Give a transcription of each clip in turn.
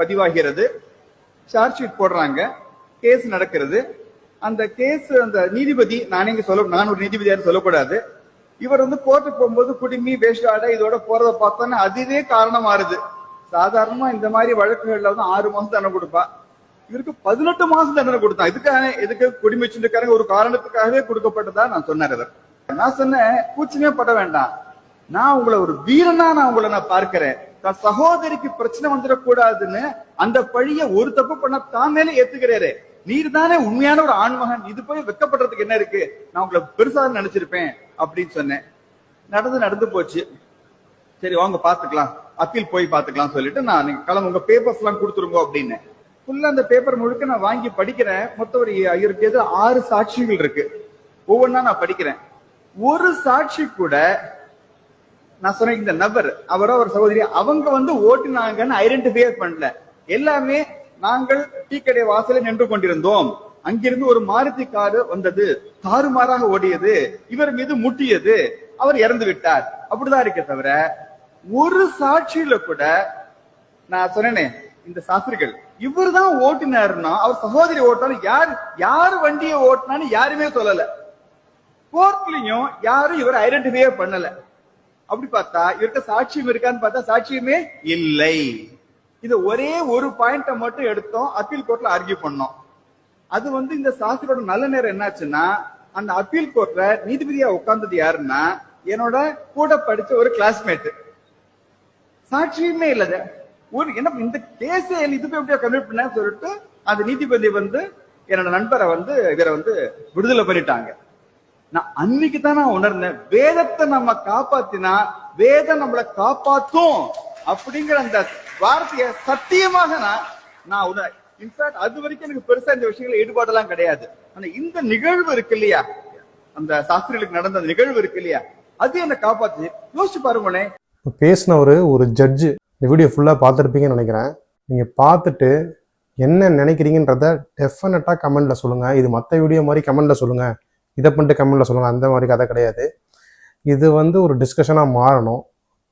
பதிவாகிறது. Charge sheet போடுறாங்க. Case நடக்கிறது. அந்த கேஸ் அந்த நீதிபதி நானே இங்க சொல்ல நான் ஒரு நீதிபதியாரு சொல்லக்கூடாது. இவர் வந்து கோர்ட்டுக்கு போகும்போது குடிமி வேஷ்டாடை இதோட போறத பார்த்தோன்னா அதுவே காரணமாறுது சாதாரணமா இந்த மாதிரி வழக்குகள்ல வந்து ஆறு மாசம் தண்டனை கொடுப்பா. இவருக்கு பதினெட்டு மாசம் தண்டனை கொடுத்தான் இதுக்காக எதுக்கு குடிமை வச்சிருக்காங்க ஒரு காரணத்துக்காகவே கொடுக்கப்பட்டதா நான் சொன்னார் அவர் நான் சொன்னேன் கூச்சமே பட வேண்டாம். நான் உங்களை ஒரு வீரனா நான் உங்களை நான் பார்க்கிறேன். தன் சகோதரிக்கு பிரச்சனை வந்துடக்கூடாதுன்னு அந்த பழிய ஒரு தப்பு பண்ண தான் மேலே ஏத்துக்கிறாரு. நீர் தானே உண்மையான ஒரு ஆண்மகன். இது போய் வெக்கப்படுறதுக்கு என்ன இருக்கு? நான் உங்களை பெருசா நினைச்சிருப்பேன் அப்படின்னு சொன்னேன். நடந்து நடந்து போச்சு. சரி வாங்க பாத்துக்கலாம் அப்பீல் போய் பாத்துக்கலாம் சொல்லிட்டு நான் நீங்க உங்க பேப்பர்ஸ் எல்லாம் கொடுத்துருங்க அப்படின்னு. ஃபுல்லா அந்த பேப்பர் முழுக்க நான் வாங்கி படிக்கிறேன். மொத்தம் ஒரு இவருக்கு எது ஆறு சாட்சிகள் இருக்கு. ஒவ்வொன்னா நான் படிக்கிறேன். ஒரு சாட்சி கூட நான் சொன்னேன் இந்த நபர் அவரோ ஒரு சகோதரி அவங்க வந்து ஓட்டுனாங்கன்னு ஐடென்டிஃபை பண்ணல. எல்லாமே நாங்கள் டீ கடை வாசலில் நின்று கொண்டிருந்தோம். அங்கிருந்து ஒரு மாருதி காரு வந்தது. தாறுமாறாக ஓடியது. இவர் மீது முட்டியது. அவர் இறந்து விட்டார். அப்படிதான் இருக்கே தவிர ஒரு சாட்சியில கூட நான் சொன்னேனே இந்த சாஸ்திரிகள் இவர் தான் ஓட்டினாருன்னா அவர் சகோதரி ஓட்டினாலும் யார் யார் வண்டியை ஓட்டினான்னு யாருமே சொல்லல. கோர்ட்லயும் யாரும் இவர் ஐடென்டிஃபையே பண்ணல. அப்படி பார்த்தா இவருக்கு சாட்சியம் இருக்கான்னு பார்த்தா சாட்சியமே இல்லை. இது ஒரே ஒரு பாயிண்ட மட்டும் எடுத்தோம் அப்பீல் கோர்ட்ல ஆர்கியூ பண்ணோம். அது வந்து இந்த சாஸ்திரோட நல்ல நேரம் என்னாச்சுன்னா அந்த அப்பீல் கோர்ட்ல நீதிபதியா உட்கார்ந்தது யாருன்னா என்னோட கூட படிச்ச ஒரு கிளாஸ்மேட் சாட்சியுமே இல்லை ஒரு என்ன இந்த கேஸ் இது போய் எப்படியா கன்வெர்ட் பண்ண சொல்லிட்டு அந்த நீதிபதி வந்து என்னோட நண்பரை வந்து இவரை வந்து விடுதலை பண்ணிட்டாங்க. நான் அன்னைக்கு தான் நான் உணர்ந்தேன் வேதத்தை நம்ம காப்பாத்தினா வேதம் நம்மளை காப்பாத்தும் அப்படிங்கிற அந்த வார்த்தையை சத்தியமாக நான் நான் உணர் இன்ஃபேக்ட் அது வரைக்கும் எனக்கு பெருசா இந்த விஷயங்கள் ஈடுபாடெல்லாம் கிடையாது. ஆனா இந்த நிகழ்வு இருக்கு இல்லையா? அந்த சாஸ்திரிகளுக்கு நடந்த அந்த நிகழ்வு இருக்கு இல்லையா? அது என்ன காப்பாத்து யோசிச்சு பாருங்களேன் பேசினவர் ஒரு ஜட்ஜு இந்த வீடியோ ஃபுல்லாக பார்த்துருப்பீங்கன்னு நினைக்கிறேன். நீங்கள் பார்த்துட்டு என்ன நினைக்கிறீங்கன்றத டெஃபினட்டாக கமெண்ட்ல சொல்லுங்கள் இது மற்ற வீடியோ மாதிரி கமெண்ட்ல சொல்லுங்கள் இதை பண்ணிட்டு கமெண்ட்டில் சொல்லுங்கள் அந்த மாதிரி கதை கிடையாது. இது வந்து ஒரு டிஸ்கஷனாக மாறணும்.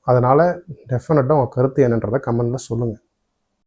அதனால் டெஃபினட்டாக உங்கள் கருத்து என்னன்றதை கமெண்டில் சொல்லுங்கள்